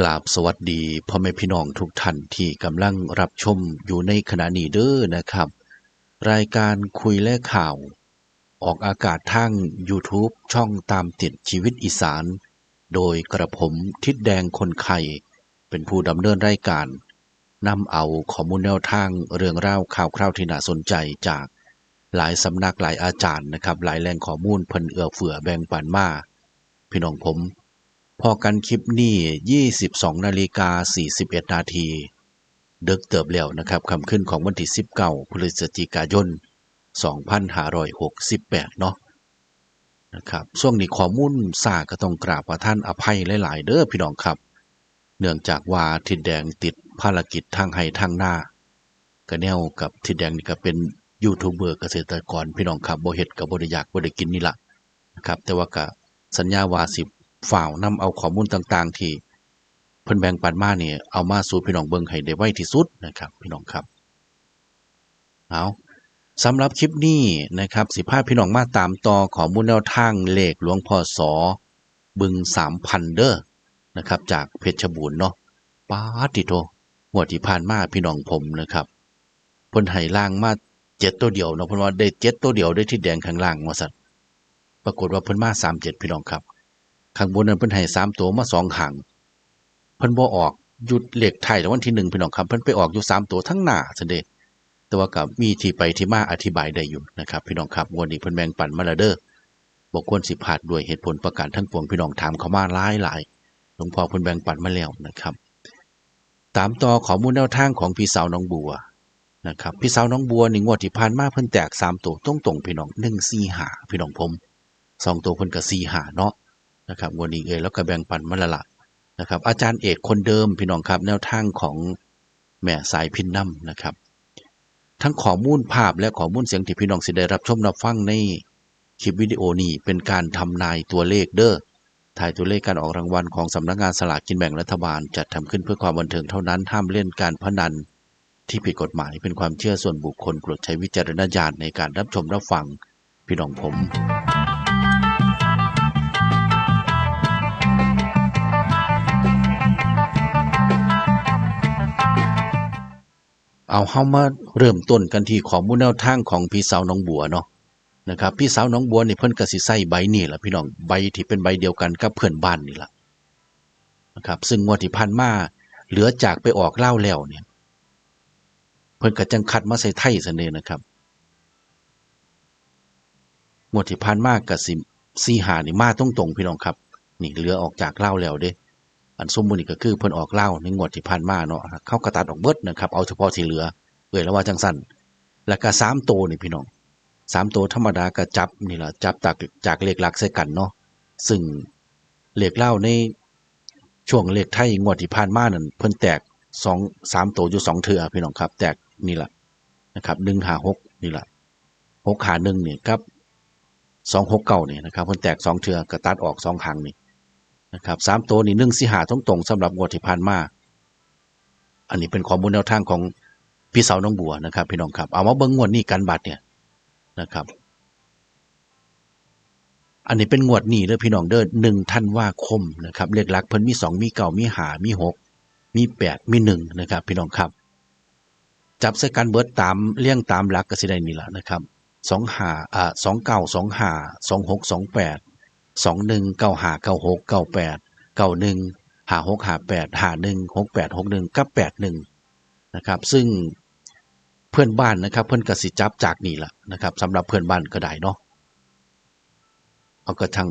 กราบสวัสดีพ่อแม่พี่น้องทุกท่านที่กำลังรับชมอยู่ในขณะนี้เด้อนะครับ รายการคุยและข่าว ออกอากาศทาง YouTube ช่องตามติดชีวิตอีสาน โดยกระผมทิดแดงคนไข่เป็นผู้ดำเนินรายการนำเอาข้อมูลแนวทางเรื่องราวข่าวคราวที่น่าสนใจจากหลายสำนักหลายอาจารย์นะครับ หลายแหล่งข้อมูลเพิ่นเอื้อเฟื้อแบ่งปันมาพี่น้องผม พอกันคลิปนี้22 นาฬิกา 41 นาที เดึกเติบแล้วนะครับคำขึ้นของวันที่ 19 พฤศจิกายน 2568 เนาะนะครับช่วงนี้ข้อมูลซาก็ต้องกราบว่าท่านอภัยหลาย ๆ เด้อพี่น้องครับ เนื่องจากว่าทิดแดงติดภารกิจทางไห้ทางหน้าก็แนวกับทิดแดงนี่ก็เป็นยูทูบเบอร์เกษตรกรพี่น้องครับบ่เฮ็ดก็บ่ได้อยากบ่ได้กินนี่ละนะครับแต่ว่าก็สัญญาว่าสิบ ฝ่าวนำเอาข้อมูลต่างๆ ที่เพิ่นแบ่งปันมาเนี่ยเอามาสู่พี่น้องเบิ่งให้ได้ไวที่สุดนะครับ พี่น้องครับเอาสำหรับคลิปนี้นะครับสิพาพี่น้องมาตามต่อข้อมูลแนวทางเลขหลวงพ่อสอบึง3,000เด้อนะครับ จากเพชรบูรณ์เนาะปาติโตงวที่ผ่านมาพี่น้องผมนะครับเพิ่นให้ล่างมาเจ็ดตัวเดียวเนาะเพิ่นว่าได้เจ็ดตัวเดียวได้ที่แดงข้างล่างว่าซั่นปรากฏว่าเพิ่นมา37พี่น้องครับ ข้างบนนั้นเพิ่นให้สามตัวมาสองหางเพิ่นบ่ออกหยุดเหลขไทยรางวัลที่หนึ่งพี่น้องครับเพิ่นไปออกอยู่สามตัวทั้งหน้าซั่นเด้แต่ว่าก็มีที่ไปที่มาอธิบายได้อยู่นะครับ พี่น้องครับวันนี้เพิ่นแบ่งปันมาล้วเด้อบ่ควรสิพาดด้วยเหตุผลประการทั้งปวงพี่น้องถามเขามาหลายหลายหลวงพ่อเพิ่นแบ่งปันมาแล้วนะครับ ตามต่อข้อมูลแนวทางของพี่สาวน้องบัวนะครับพี่สาวน้องบัวหนี่งวดที่ผ่านมาเพิ่นแตกสามตัวตรงพี่น้อง145พี่น้องผมสองตัวเพิ่นก็45เนาะ นะครับวันนี้เอยแล้วก็แบ่งปันมาละละนะครับ อาจารย์เอกคนเดิมพี่น้องครับ แนวทางของแม่สายพินน้ำนะครับ ทั้งข้อมูลภาพและข้อมูลเสียงที่พี่น้องสิได้รับชมรับฟังในคลิปวิดีโอนี้เป็นการทำนายตัวเลขเด้อถ่ายตัวเลขการออกรางวัลของสำนักงานสลากกินแบ่งรัฐบาล จัดทำขึ้นเพื่อความบันเทิงเท่านั้นห้ามเล่นการพนัน ที่ผิดกฎหมายเป็นความเชื่อส่วนบุคคลโปรดใช้วิจารณญาณในการรับชมรับฟังพี่น้องผม เอาเข้ามาเริ่มต้นกันที่ข้อมูลแนวทางของพี่สาวน้องบัวเนาะนะครับพี่สาวน้องบัวนี่เพิ่นก็สิใส่ใบนี่แหละพี่น้องใบที่เป็นใบเดียวกันกับเพื่อนบ้านนี่แหละนะครับซึ่งงวดที่ผ่านมาเหลือจากไปออกเล่าแล้วเนี่ย เพิ่นก็จังคัดมาใส่ไทยซะเนี่ยนะครับงวดที่ผ่านมาก็สิสี่หานี่มาตรงๆพี่น้องครับ นี่เหลือออกจากเล่าแล้วเด้ อันสมมุตินี่ก็คือเพิ่นออกเล่าในงวดที่ผ่านมาเนาะเขากระตัดออกเบิดนะครับเอาเฉพาะที่เหลือเอ่ยแล้วว่าจังสั้นแล้วก็สามโตนี่พี่น้องสามโตธรรมดาก็จับนี่แหละจับจากจากเลขหลักใส่กันเนาะซึ่งเลขเล่าในช่วงเลขไทยงวดที่ผ่านมานั่นเพิ่นแตกสองสามโตอยู่สองเทือพี่น้องครับ แตกนี่แหละนะครับหนึ่งหาหกนี่แหละหกหาหนึ่งนี่ครับสองหกเก้านี่นะครับเพิ่นแตกสองเทือกระตัดออกสองครั้งนี่ นะครับสามตัวนี่หนึ่งสี่หาตรงตรงสำหรับงวดที่ผ่านมาอันนี้เป็นข้อมูลแนวทางของพี่สาวน้องบัวนะครับ พี่น้องครับเอามาเบิ้งงวดนี้กันบัตรเนี่ยนะครับ อันนี้เป็นงวดนี้เด้อพี่น้องเด้อหนึ่งท่านว่าคมนะครับเลขลักเพิ่นมีสองมีเก้ามีหามีหกมีแปดมีหนึ่งนะครับ พี่น้องครับ จับใส่กันเบิร์ดตามเลี่ยงตามหลักก็สิได้นี่แหละนะครับสองหาอ่าสองเก้าสองหาสองหกสองแปด สองหนึ่งเก้าหาเก้าหกเก้าแปดเก้าหนึ่งหาหกหาแปดหาหนึ่งหกแปดหกหนึ่งกับแปดหนึ่งนะครับ ซึ่งเพื่อนบ้านนะครับ เพื่อนกสิจับจากนี่แหละนะครับสำหรับเพื่อนบ้านก็ได้เนาะเอากระทั่ง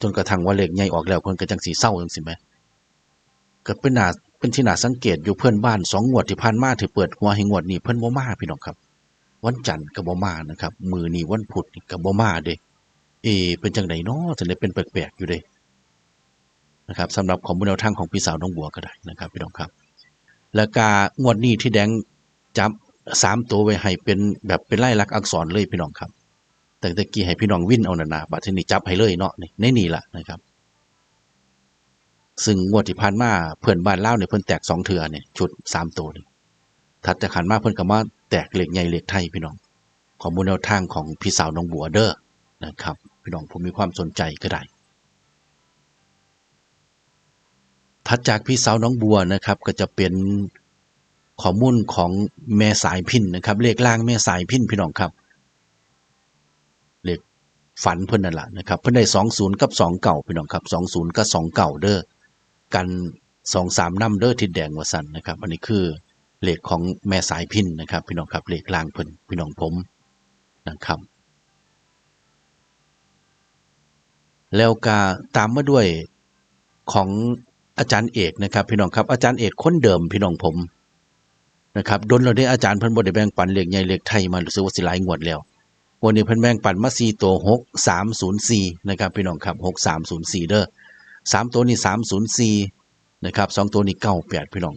จนกระทั่งว่าเลขใหญ่ออกแล้วเพื่อนก็จังสีเศร้าจังสิไหมก็เป็นหนาเป็นที่หนาสังเกตอยู่เพื่อนบ้านสองงวดที่ผ่านมาถือเปิดหัวให้งวดนี้เพื่อนบ่มาพี่น้องครับ วันจันทร์ก็บ่มานะครับ มือนี้วันพุธนี่ก็บ่มาเด้ เอเป็นจังไดเนาะจะได้เป็นแปลกๆอยู่เด้นะครับสำหรับข้อมูลแนวทางของพี่สาวน้องบัวก็ได้นะครับพี่น้องครับ แล้วก็งวดนี้ที่แดงจับสามตัวไว้ให้เป็นแบบเป็นไล่ลักษณ์อักษรเลยพี่น้องครับ แต่ตะกี้ให้พี่น้องวินเอานานาบัดทีนี้จับให้เลยเนาะนี่ในนี่ละนะครับ ซึ่งงวดที่ผ่านมาเพื่อนบ้านเล่าเนี่ยเพิ่อนแตกสองเถื่อเนี่ยชุดสามตัวนี่ถัดจากขันมาเพิ่อนก็มาแตกเหล็กใหญ่เหล็กไทยพี่น้องข้อมูลแนวทางของพี่สาวน้องบัวเด้อนะครับ พี่น้องผมมีความสนใจก็ได้ถัดจากพี่สาวน้องบัวนะครับก็จะเป็นข้อมูลของแม่สายพินนะครับเลขล่างแม่สายพินพี่น้องครับเลขฝันเพิ่นนั่นแหละนะครับเพิ่อนได้สองศูนย์กับสองเก่าพี่น้องครับสองศูนย์กับสองเก่าเด้อกันสองสามน้ำเด้อทิดแดงวสันนะครับ อันนี้คือเลขของแม่สายพินนะครับ พี่น้องครับเลขล่างเพิ่อนพี่น้องผมนะครับ แล้วก็ตามมาด้วยของอาจารย์เอกนะครับ พี่น้องครับอาจารย์เอกคนเดิมพี่น้องผมนะครับดนเราได้อาจารย์เพิ่นบ่ได้แบ่งปันเลขใหญ่เลขไทยมารู้สึกว่าสิหลายงวดแล้ววันนี้เพิ่นแบ่งปันมา4ตัว6304นะครับพี่น้องครับ6304เด้อสามตัวนี้304นะครับสองตัวนี้98พี่น้อง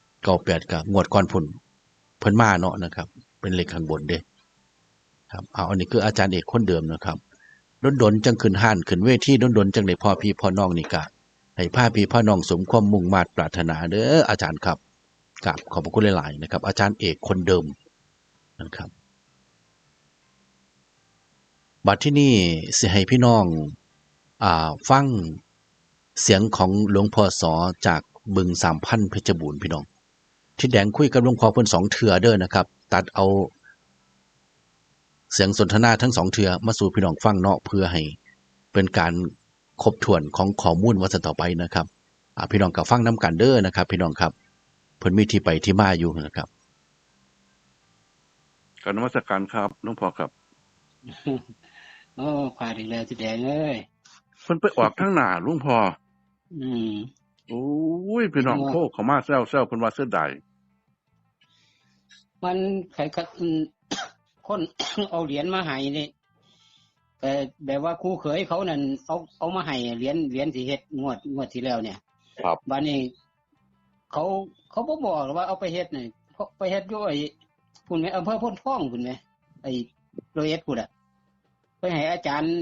98กับงวดก่อนพุ่นเพิ่นมาเนาะนะครับ เป็นเลขข้างบนเด้ครับเอาอันนี้คืออาจารย์เอกคนเดิมนะครับ ดนดนจังขึ้นห้านขึ้นเวทีดนดนจังได้พ่อพี่พ่อน้องนี่กะให้พ่าพี่พ่อน้องสมความมุ่งมาตรปรารถนาเด้ออาจารย์ครับกราบขอบพระคุณหลายๆนะครับ อาจารย์เอกคนเดิมนะครับบัดที่นี่สิให้พี่น้องอ่าฟังเสียงของหลวงพ่อสอจากบึงสามพันเพชรบูรณ์พี่น้อง ที่แดงคุยกับหลวงพ่อเพิ่นสองเถื่อเด้อนะครับ ตัดเอา เสียงสนทนาทั้งสองเทือมาสู่พี่น้องฟังเนาะเพื่อให้เป็นการครบถ้วนของข้อมูลวันต่อไปนะครับอ่าพี่น้องกับฟังน้กันเด้อนะครับ พี่น้องครับเพิ่นมีที่ไปที่มาอยู่นะครับการนมัสการครับหลวงพ่อครับโอ้ผ่านอีกแล้วที่แดงเอ้ยเพิ่นไปออกทั้งหน้าหลวงพ่ออืมโอ้ยพี่น้องว่าโทรเข้ามาแซวแซวเพิ่นว่าเสียดายมันใครก็อืม คนเอาเหรียญมาให้นี่แต่แบบว่าครูเขยเขานั่นเอาเอามาให้เหรียญเหรียญที่เฮ็ดงวดงวดที่แล้วเนี่ย ครับบัดนี้เขาเขาบ่บอกหรอกว่าเอาไปเฮ็ดนี่เพราะไปเฮ็ดอยู่ไอ้พุ่นแม่อำเภอพ้นท้องพุ่นแม่ไอ้โรอยเอ็ดพุ่นอะไปให้อาจารย์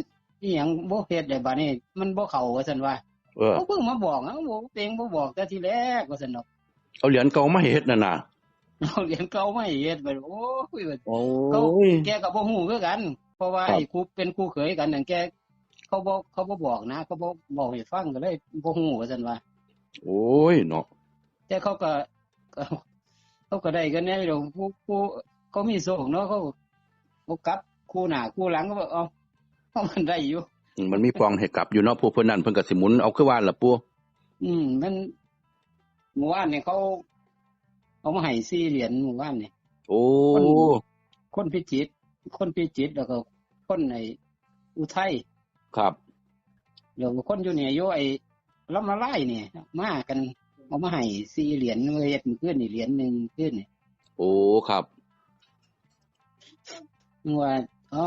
อีหยังบ่เฮ็ดได้บัดนี้มันบ่เข้าว่าซั่นว่าเออเขาเพิ่งมาบอกนะบอกเองบ่บอกแต่ทีแรกว่าซั่นดอกเอาเหรียญเก่ามาให้เฮ็ดนั่นน่ะ เอาเหรียญเก่ามาให้เฮ็ดไปโอ้ยว่าโอ้เขายแกก็บ่ฮู้คือกัน เพราะว่าครับไอ้ครูเป็นครูเขยกันนั่นแกเขาบ่เขาบ่บอกนะ เขาบ่บอกให้ฟังก็เลยบ่ฮู้ว่าซั่นว่าโอ้ยเนาะแต่เขาก็ก็เขาก็ได้กันแน่ดอกผู้ผู้เขามีโชคเนาะเขาบ่กลับคู่หน้าคู่หลังก็บอกเอาเขามันได้อยู่อืมมันมีปองให้กลับอยู่เนาะผู้เพิ่นนั่นเพิ่นก็สิหมุนเอาคือว่าล่ะปู่อืมมันเมื่อวานเนี่ยเขา เอามาให้4เหรียญเมื่อวานเนี่ยโอ้คนคนพิจิตรคนพิจิตรแล้วก็คนในอุทัยครับเดี๋ยวคนอยู่เนี่ยอยู่ไอ้ลำละไล่เนี่ยมากันเอามาให้สี่เหรียญเฮ็ดมันขึ้นนี่เหรียญหนึ่งขึ้นนี่โอ้ครับมึงว่าเอ้า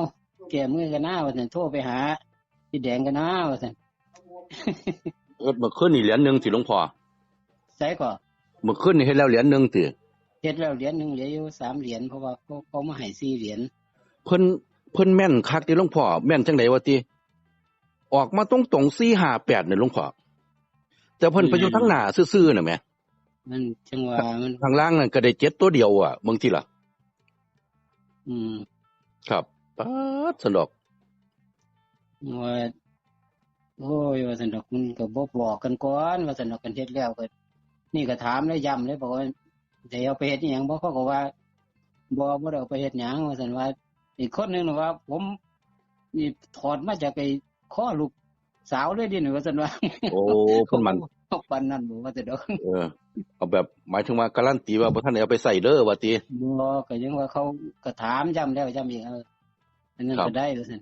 แก่มือกันหน้าว่าซั่นโทรไปหาพี่แดงกันหน้าว่าซั่นเออเมื่อคืนนี่เหรียญหนึงสิหลวงพ่อใส่ก็เมื่อคืนนี่เฮ็ดแล้วเหรียญหนึงติเฮ็ดแล้วเหรียญหนึ่งเหลืออยู่สามเหรียญเพราะว่าเขาเขามาให้สี่เหรียญเพิ่นเพิ่นแม่นคักติหลวงพ่อแม่นจังไดวะติออกมาตรงๆ458นี่หลวงพ่อแต่เพิ่นไปอยู่ทั้งหน้าซื่อๆน่ะแหมมันจังว่ามันข้างล่างนั่นก็ได้เจ็ดตัวเดียวอะบางทีล่ะ อืม ครับป๊าดสนดอกว่าโอ้ยว่าซั่นดอกมันก็บ่บอกกันก่อนว่าซั่นดอกกันเฮ็ดแล้วก็ นี่ก็ถามแล้วย้ำเลยบอกว่าจะเอาไปเฮ็ดอีหยังบ่เขาก็ว่าบ่บ่ได้เอาไปเฮ็ดหยังว่าซั่นว่า อีกคนหนึงน่ะว่า ผม นี่ถอดมาจากไอ้ข้อลูกสาวเลยดินี่ว่าซั่นว่า โอ้เพิ่นมันเขาปานนั้นบ่ว่าแต่ดอกเออเอาแบบหมายถึงว่าการันตีว่าบ่ท่านได้เอาไปใส่เด้อว่าติบ่ก็ยังว่าเขาก็ถามย้ำแล้วย้ำอีกเอออันนั้นครับก็ได้ว่าซั่น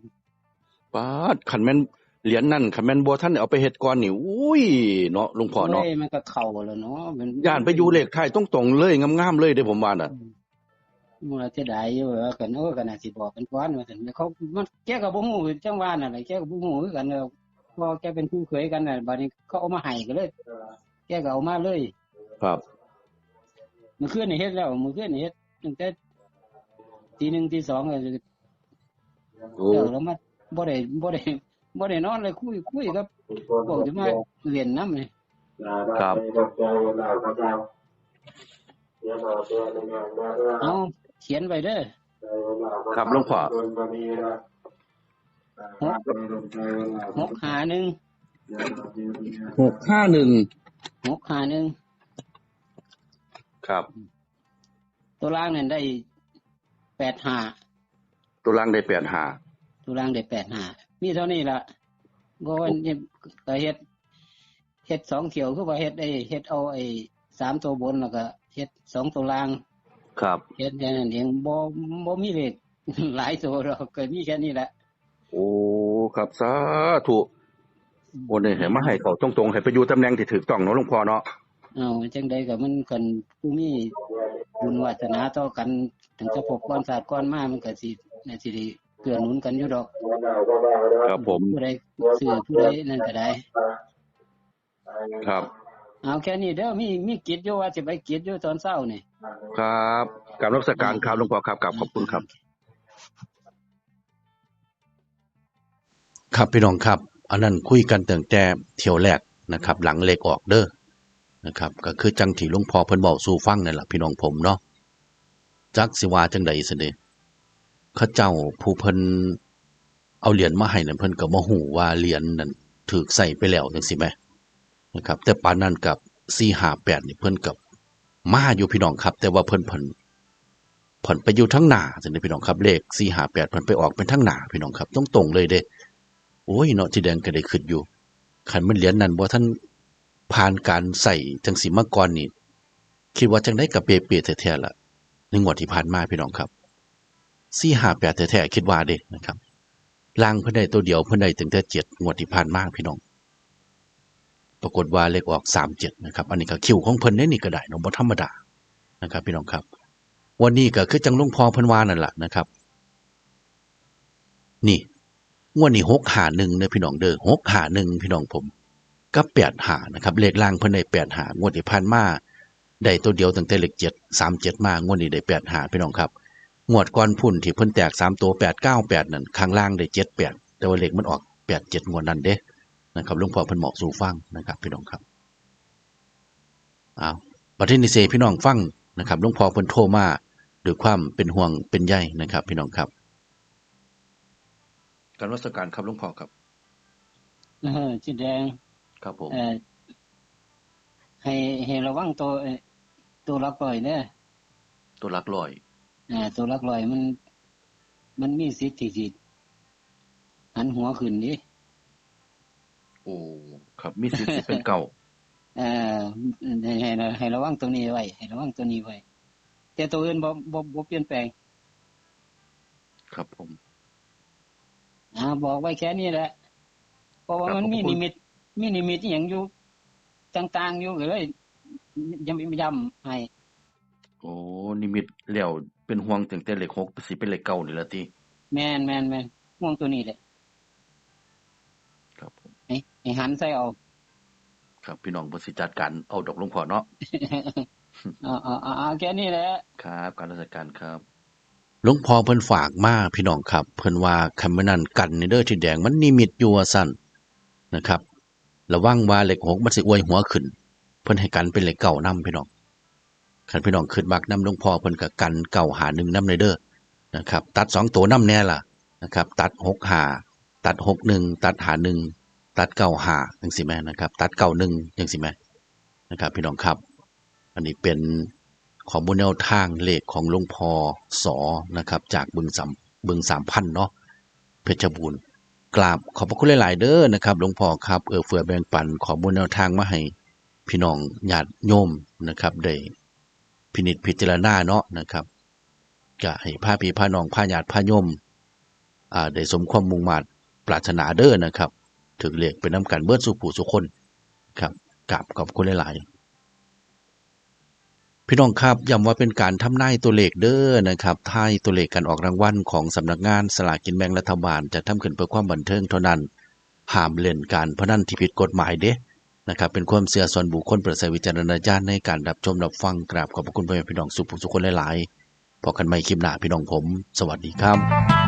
ป๊าดคันแม่น เหรียญนั่นคันแม่นบ่ท่านได้เอาไปเฮ็ดก่อนนี่อุ้ยเนาะหลวงพ่อเนาะโยมันก็เข้าแล้วเนาะมันย่านไปอยู่เลขท้ายตรงๆเลยงามๆเลยเด้ผมว่าน่ะมันเสียดายอยู่ว่ากันโอ้ก็น่าสิบอกกันก่อนว่าซั่นเขามันแกก็บ่ฮู้จังว่านั่นแหละแกก็บ่ฮู้คือกันเด้อเพราะแกเป็นคู่เขยกันน่ะบัดนี้เขาเอามาให้ก็เลยแกก็เอามาเลย ครับมื้อคืนนี่เฮ็ดแล้วมื้อคืนนี่เฮ็ดตั้งแต่ตีหนึ่งตีสองก็โอ้เดี๋ยวแล้วมาบ่ได้บ่ได้ บ่ได้นอนเลยคุยคุยกับพวกที่มาเรียนนำนี่ครับเอาเขียนไว้เด้อครับหลวงพ่อหกหาหนึ่ง651หกห้าหนึ่งครับ ตัวล่างนั่นได้แปดห้าตัวล่างได้แปดหาตัวล่างได้แปดห้า มีเท่านี้ละก็วันนี้ก็เฮ็ดเฮ็ดสองเที่ยวคือว่าเฮ็ดไอ้เฮ็ดเอาไอ้สามตัวบนแล้วก็เฮ็ดสองตัวล่าง ครับเฮ็ดแค่นั้นเองบ่บ่มีเลขหลายตัวหรอกก็มีแค่นี้แหละ โอ้ครับสาธุโอ้เนี่ยให้มาให้เขาตรงๆให้ไปอยู่ตำแหน่งที่ถูกต้องเนาะหลวงพ่อเนาะเอาจังใดก็มันกันผู้มีบุญวาสนาต่อกัน ถึงจะพบก้อนศาสตร์ก้อนมามันก็สิน่าสิได้ เกื้อหนุนกันอยู่ดอกครับผม ผู้ใดซื้อผู้ใดนั่นก็ได้ ครับ เอาแค่นี้เด้อมีมีกิจอยู่ว่าสิไปกิจอยู่ตอนเช้านี่ครับกรารรักษาการครับหลวงพ่อครับกับขอบคุณครับ ครับพี่น้องครับ อันนั้นคุยกันตั้งแต่เที่ยวแรกนะครับ หลังเลขออกเด้อนะครับ ก็คือจังที่หลวงพ่อเพิ่นบอกสู่ฟังนั่นแหละพี่น้องผมเนาะจักสิว่าจังใดสิเด้ เขาเจ้าผู้เพิ่นเอาเหรียญมาให้นั่นเพิ่นก็บ่ฮู้ว่าเหรียญนั้นถูกใส่ไปแล้วจังซี่แหมนะครับ แต่ปานนั้นกับ458นี่เพิ่นกับมาอยู่พี่น้องครับ แต่ว่าเพิ่นเพิ่นเพิ่นไปอยู่ทั้งหน้าจังได๋พี่น้องครับ เลข458เพิ่นไปออกเป็นทั้งหน้าพี่น้องครับตรงๆเลยเด้โอ้ยเนาะที่แดงก็ได้ขึ้นอยู่ขันมันเหรียญนั้นบ่ท่านผ่านการใส่จังสีมาก่อนนี่คิดว่าจังได้กับเปเปแท้ๆล่ะในงวดที่ผ่านมาพี่น้องครับ 458แท้ๆคิดว่าเด้นะครับล่างเพิ่นได้ตัวเดียวเพิ่นได้ถึงแต่7งวดที่ผ่านมากพี่น้อง ปรากฏว่าเลขออก37นะครับ อันนี้ก็คิวของเพิ่นได้นี่ก็ได้เนาะบ่ธรรมดานะครับ พี่น้องครับ วันนี้ก็คือจังลวงพ่อเพิ่นว่านั่นแหละนะครับ นี่งวดนี้หกหาหนึ่งเด้อพี่น้องเด้อหกหาหนึ่งพี่น้องผมก็แปดหานะครับ เลขล่างเพิ่นได้แปดหางวดที่ผ่านมาได้ตัวเดียวตั้งแต่เลขเจ็ดสามเจ็ดมางวดนี้ได้แปดหาพี่น้องครับ งวดก่อนพุ่นที่เพิ่นแตกสามตัวแปดเก้าแปดนั่นข้างล่างได้เจ็ดแปดแต่ว่าเลขมันออกแปดเจ็ดงวดนั้นเด้นะครับหลวงพ่อเพิ่นเหมาะสู่ฟังนะครับ พี่น้องครับอ้าวประเทศนิเซพี่น้องฟังนะครับหลวงพ่อเพิ่นโทรมาด้วยความเป็นห่วงเป็นใยนะครับ พี่น้องครับ การวัสการครับหลวงพ่อครับเออจิแดงครับผมเอ่อให้ให้ระวังตัวเอ่อตัวลักลอยเด้อตัวหลักลอยอ่า ตัวลักลอยมัน มันมีสิทธิ์ที่สิหันหัวขึ้นดิโอ้ครับมีสิทธิ์สิเป็นเก่าเอ่อให้ให้ให้ระวังตัวนี้ไว้ให้ระวังตัวนี้ไว้แต่ตัวอื่นบ่บ่บ่เปลี่ยนแปลง ครับผมอ่าบอกไว้แค่นี้แหละเพราะว่าครับมันมีขอบคุณนิมิตมีนิมิตอหย่างอยู่ต่างๆอยู่ก็เลยยังไม่ย้ำให้โอ้นิมิตแล้ว เป็นห่วงตั้งแต่เลขหกสิเป็นเลขเก่านี่ละติแม่นแม่นแม่นห่วงตัวนี้แหละครับผมให้ให้หันใส่เอา ครับ พี่น้องเพิ่นสิจัดการเอาดอกหลวงพ่อเนาะเอาเอาเอาเอาแค่นี้แหละครับการราชการครับหลวงพ่อเพิ่นฝากมาพี่น้องครับ เพิ่นว่าคันมื้อนั้นกันในเด้อที่แดงมันนิมิตอยู่ว่าซั่นนะครับระวังว่าเลขหกมันสิอวยหัวขึ้น เพิ่นให้กันเป็นเลขเก่านํพี่น้อง คันพี่น้องคิดมักนํหลวงพ่อเพิ่นก็กันเก่าหาหนึ่งนํเลยเด้อนะครับ ตัดสองตัวนํแน่ล่ะนะครับ ตัดหกหาตัดหกหนึ่งตัดหาหนึ่งตัดเก้าหาจังซี่แม่นะครับ ตัดเก้าหนึ่งจังซี่แม่นะครับ พี่น้องครับ อันนี้เป็นข้อมูลแนวทางเลขของหลวงพ่อสอนะครับ จากบึงสามบึงสามพันเนาะเพชรบูรณ์กราบขอบพระคุณหลาย ๆ เด้อนะครับหลวงพ่อครับเออเฟือแบ่งปันข้อมูลแนวทางมาให้พี่น้องญาติโยมนะครับได้ พินิจพิจารณาเนาะนะครับก็ให้พาพี่พานองพาญาติพายมอ่าได้สมความมุ่งมั่ปรารถนาเด้อนะครับ ถึงเลขเป็นน้ำกันเบิดสู่ผู้สุคนครับกราบขอบคุณหลายๆพี่น้องครับย้ำว่าเป็นการทำนายตัวเลขเด้อนะครับทายตัวเลขการออกรางวัลของสำนักงานสลากกินแบ่งรัฐบาลจะทำขึ้นเพื่อความบันเทิงเท่านั้นห้ามเล่นการพนันที่ผิดกฎหมายเด้ นะครับเป็นความเสื่อส่วนบุคคลประเสริฐวิจารณญาณในการรับชมรับฟังกราบขอบพระคุณพ่อแม่พี่น้องสุภุสุขคนหลายๆพอกันใหม่คลิปหน้าพี่น้องผม สวัสดีครับ